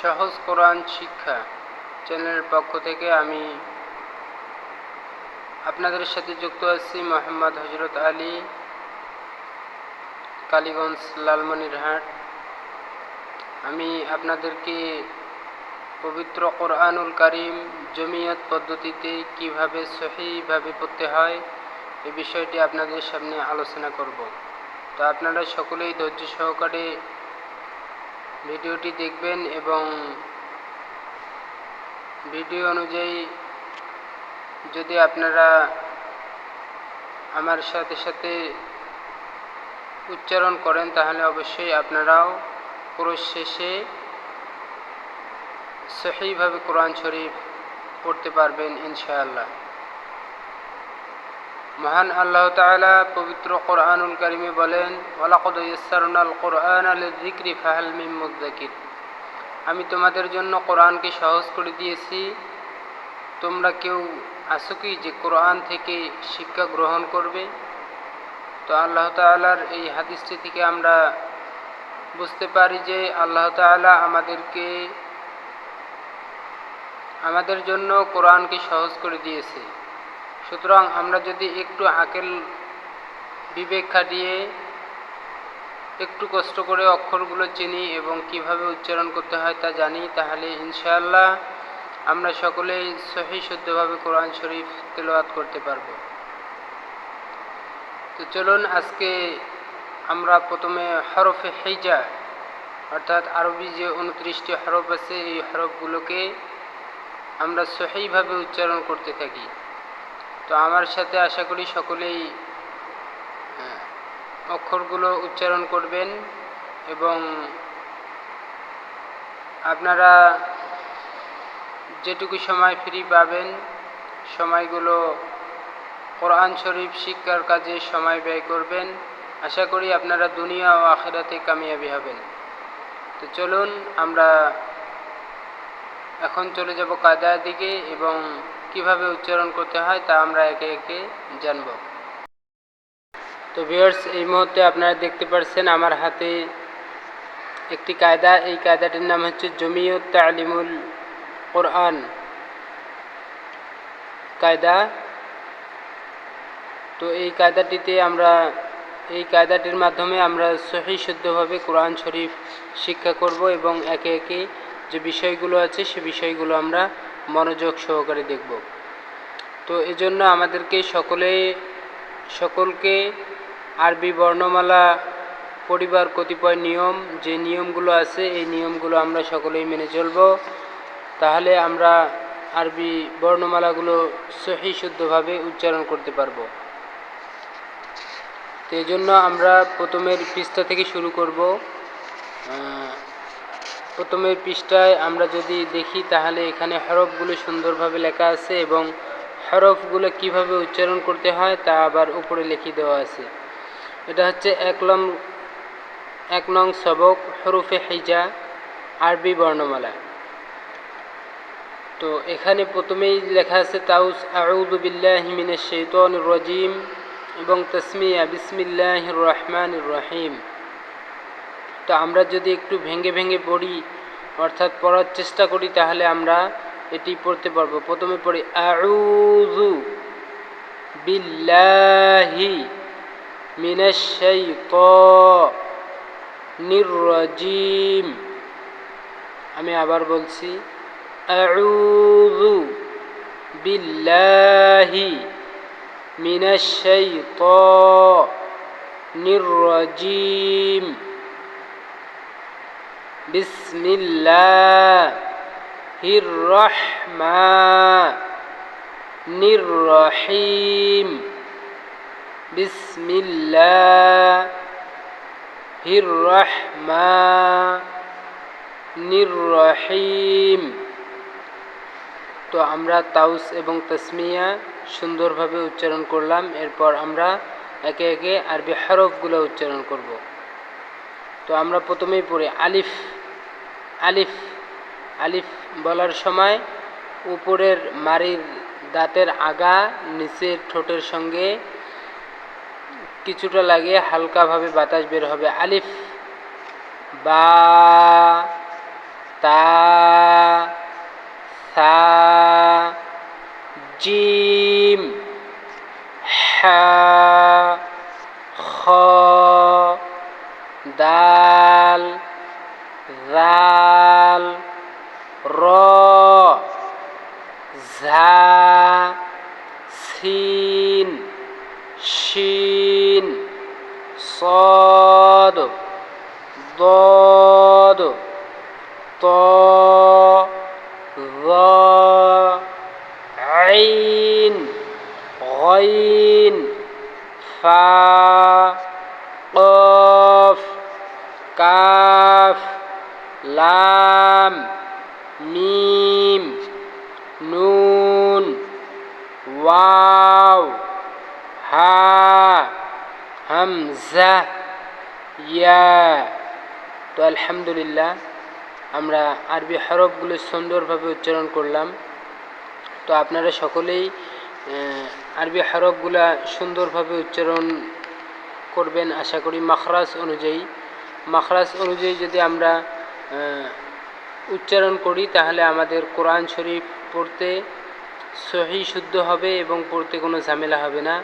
সহজ কোরআন শিক্ষা চ্যানেলের পক্ষ থেকে আমি আপনাদের সাথে যুক্ত আছি মোহাম্মদ হজরত আলী, কালীগঞ্জ লালমনিরহাট। আমি আপনাদেরকে পবিত্র কোরআনুল করিম জমিয়ত পদ্ধতিতে কীভাবে সহিভাবে পড়তে হয় এই বিষয়টি আপনাদের সামনে আলোচনা করব। তো আপনারা সকলেই ধৈর্য সহকারে ভিডিওটি দেখবেন এবং ভিডিও অনুযায়ী যদি আপনারা আমার সাথে সাথে উচ্চারণ করেন, তাহলে অবশ্যই আপনারাও পুরো শেষে সহিভাবে কোরআন শরীফ পড়তে পারবেন, ইনশাআল্লাহ। মহান আল্লাহ তাআলা পবিত্র কোরআনুল কারিমে বলেন ইয়াসসারনাল কোরআন লিযিকরি ফাহাল মিন মুদ্দাকির আমি তোমাদের জন্য কোরআনকে সহজ করে দিয়েছি। তোমরা কেউ আসো কি যে কোরআন থেকে শিক্ষা গ্রহণ করবে? তো আল্লাহ তাআলার এই হাদিসটি থেকে আমরা বুঝতে পারি যে আল্লাহ তাআলা আমাদেরকে, আমাদের জন্য কোরআনকে সহজ করে দিয়েছে। সুতরাং আমরা যদি একটু আকেল বিবেক খাটিয়ে একটু কষ্ট করে অক্ষরগুলো চিনি এবং কীভাবে উচ্চারণ করতে হয় তা জানি, তাহলে ইনশাআল্লাহ আমরা সকলেই সহি শুদ্ধভাবে কোরআন শরীফ তেলোয়াত করতে পারব। তো চলুন আজকে আমরা প্রথমে হরফে হেজা অর্থাৎ আরবি যে উনত্রিশটি হরফ আছে, এই হরফগুলোকে আমরা সহিভাবে উচ্চারণ করতে থাকি। তো আমার সাথে আশা করি সকলেই অক্ষরগুলো উচ্চারণ করবেন এবং আপনারা যেটুকু সময় ফ্রি পাবেন, সময়গুলো কোরআন শরীফ শিক্ষার কাজে সময় ব্যয় করবেন। আশা করি আপনারা দুনিয়া ও আখেরাতে কামিয়াবি হবেন। তো চলুন, আমরা এখন চলে যাব কায়দার দিকে এবং কীভাবে উচ্চারণ করতে হয় তা আমরা একে একে জানব। তো ভিউয়ার্স এই মুহূর্তে আপনারা দেখতে পাচ্ছেন আমার হাতে একটি কায়দা। এই কায়দাটির নাম হচ্ছে জমিয়ত তালিমুল কোরআন। কায়দা। তো এই কায়দাটিতে আমরা, এই কায়দাটির মাধ্যমে আমরা সহি শুদ্ধভাবে কোরআন শরীফ শিক্ষা করব এবং একে একে যে বিষয়গুলো আছে, সে বিষয়গুলো আমরা মনোযোগ সহকারে দেখব। তো এজন্য আমাদেরকে সকলে, সকলকে আরবি বর্ণমালা পরিবার কতিপয় নিয়ম, যে নিয়মগুলো আছে, এই নিয়মগুলো আমরা সকলেই মেনে চলব। তাহলে আমরা আরবি বর্ণমালাগুলো সহি শুদ্ধভাবে উচ্চারণ করতে পারব। তো জন্য আমরা প্রথমের পৃষ্ঠা থেকে শুরু করব। প্রথমের পৃষ্ঠায় আমরা যদি দেখি, তাহলে এখানে হরফগুলো সুন্দরভাবে লেখা আছে এবং হরফগুলো কীভাবে উচ্চারণ করতে হয় তা আবার উপরে লিখে দেওয়া আছে। এটা হচ্ছে এক লং, এক নং সবক, হরফে হিজা, আরবি বর্ণমালা। তো এখানে প্রথমেই লেখা আছে, তাউস আউদু বিল্লাহ মিনাশ শাইতানির রাজিম এবং তসমিয়া বিসমিল্লাহ রহমান রহিম। তো আমরা যদি একটু ভেঙে ভেঙে পড়ি, অর্থাৎ পড়ার চেষ্টা করি, তাহলে আমরা এটি পড়তে পারব। প্রথমে পড়ি, আউযু বিল্লাহি মিনাশাই শাইতানির নির্রজিম আমি আবার বলছি, আউযু বিল্লাহি মিনাশ শাইতানির নির্রজিম বিসমিল্লাহির রহমানির রহিম। বিসমিল্লাহির রহমানির রহিম। তো আমরা তাউস এবং তসমিয়া সুন্দরভাবে উচ্চারণ করলাম, এরপর আমরা একে একে আরবি হরফগুলো উচ্চারণ করব। তো আমরা প্রথমেই পড়ি আলিফ। আলিফ আলিফ বলার সময় উপরের মারির দাঁতের আগা, নিচের ঠোঁটের সঙ্গে কিছুটা লাগিয়ে হালকাভাবে বাতাস বের হবে। আলিফ, বা, তা, সা, জিম, হা, খ, দাল জাল র ঝা সিন শিন صاد ضاد ط ظا عين غين فا قاف কাফ লাম মিম, নুন, ওয়াও, হা, হামজা, ইয়া। তো আলহামদুলিল্লাহ, আমরা আরবি হরফগুলো সুন্দরভাবে উচ্চারণ করলাম। তো আপনারা সকলেই আরবি হরফগুলা সুন্দরভাবে উচ্চারণ করবেন, আশা করি মাখরাজ অনুযায়ী। মাখরাজ অনুযায়ী যদি আমরা উচ্চারণ করি, তাহলে আমাদের কোরআন শরীফ পড়তে সহি শুদ্ধ হবে এবং পড়তে কোনো ঝামেলা হবে না।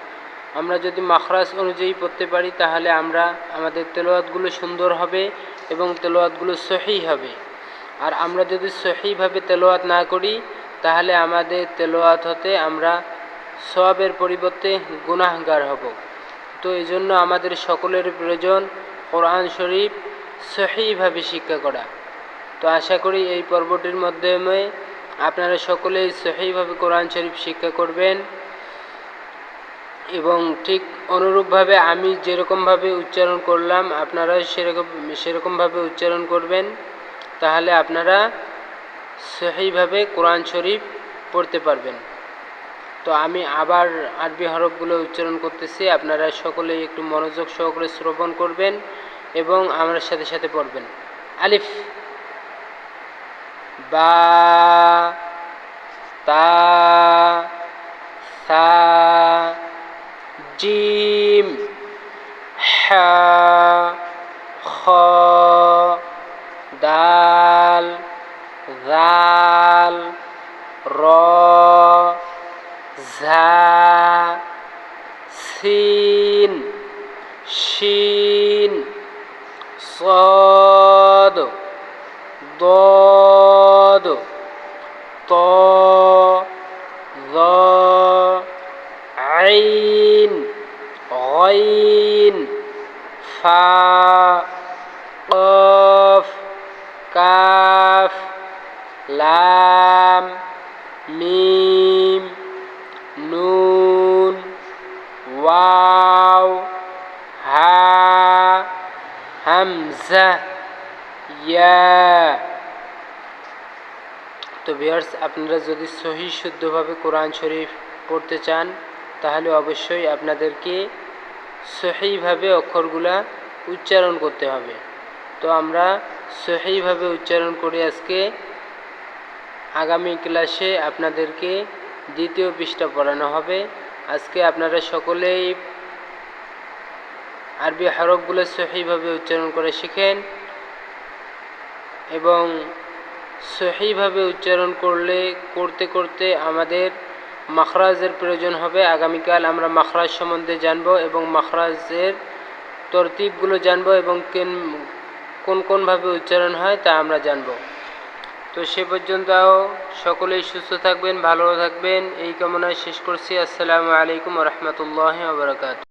আমরা যদি মাখরাজ অনুযায়ী পড়তে পারি, তাহলে আমরা আমাদের তেলোয়াতগুলো সুন্দর হবে এবং তেলোয়াতগুলো সহি হবে। আর আমরা যদি সহিভাবে তেলোয়াত না করি, তাহলে আমাদের তেলোয়াত হতে আমরা সবের পরিবর্তে গুনাহগার হব। তো এই জন্য আমাদের সকলের প্রয়োজন কোরআন শরীফ সহিভাবে শিক্ষা করা। তো আশা করি এই পর্বটির মাধ্যমে আপনারা সকলেই সহিভাবে কোরআন শরীফ শিক্ষা করবেন এবং ঠিক অনুরূপভাবে আমি যেরকমভাবে উচ্চারণ করলাম, আপনারা সেরকম সেরকমভাবে উচ্চারণ করবেন। তাহলে আপনারা সহিভাবে কোরআন শরীফ পড়তে পারবেন। তো আমি আবার আরবি হরফগুলো উচ্চারণ করতেছি, আপনারা সকলেই একটু মনোযোগ সহকারে শ্রবণ করবেন এবং আমার সাথে সাথে পড়বেন। আলিফ। বা তা সা জিম হা খ দাল জাল র ঝা সিন শিন صاد ضاد صاد طا ظا عين غين فا قاف كاف لام ميم نون واو ها همزه يا তো ভিউয়ার্স, আপনারা যদি সহি শুদ্ধভাবে কোরআন শরীফ পড়তে চান, তাহলে অবশ্যই আপনাদেরকে সহিভাবে অক্ষরগুলা উচ্চারণ করতে হবে। তো আমরা সহিভাবে উচ্চারণ করে আজকে আগামী ক্লাসে আপনাদেরকে দ্বিতীয় পৃষ্ঠা পড়ানো হবে। আজকে আপনারা সকলেই আরবি হরফগুলো সহিভাবে উচ্চারণ করে শিখেন এবং সহিভাবে উচ্চারণ করলে, করতে করতে আমাদের মাখরাজের প্রয়োজন হবে। আগামীকাল আমরা মাখরাজ সম্বন্ধে জানব এবং মাখরাজের তরতিবগুলো জানব এবং কেন, কোন কোনভাবে উচ্চারণ হয় তা আমরা জানব। তো সে পর্যন্ত সকলেই সুস্থ থাকবেন, ভালো থাকবেন। এই কামনায় শেষ করছি। আসসালামু আলাইকুম রহমতুল্লাহ বরকাত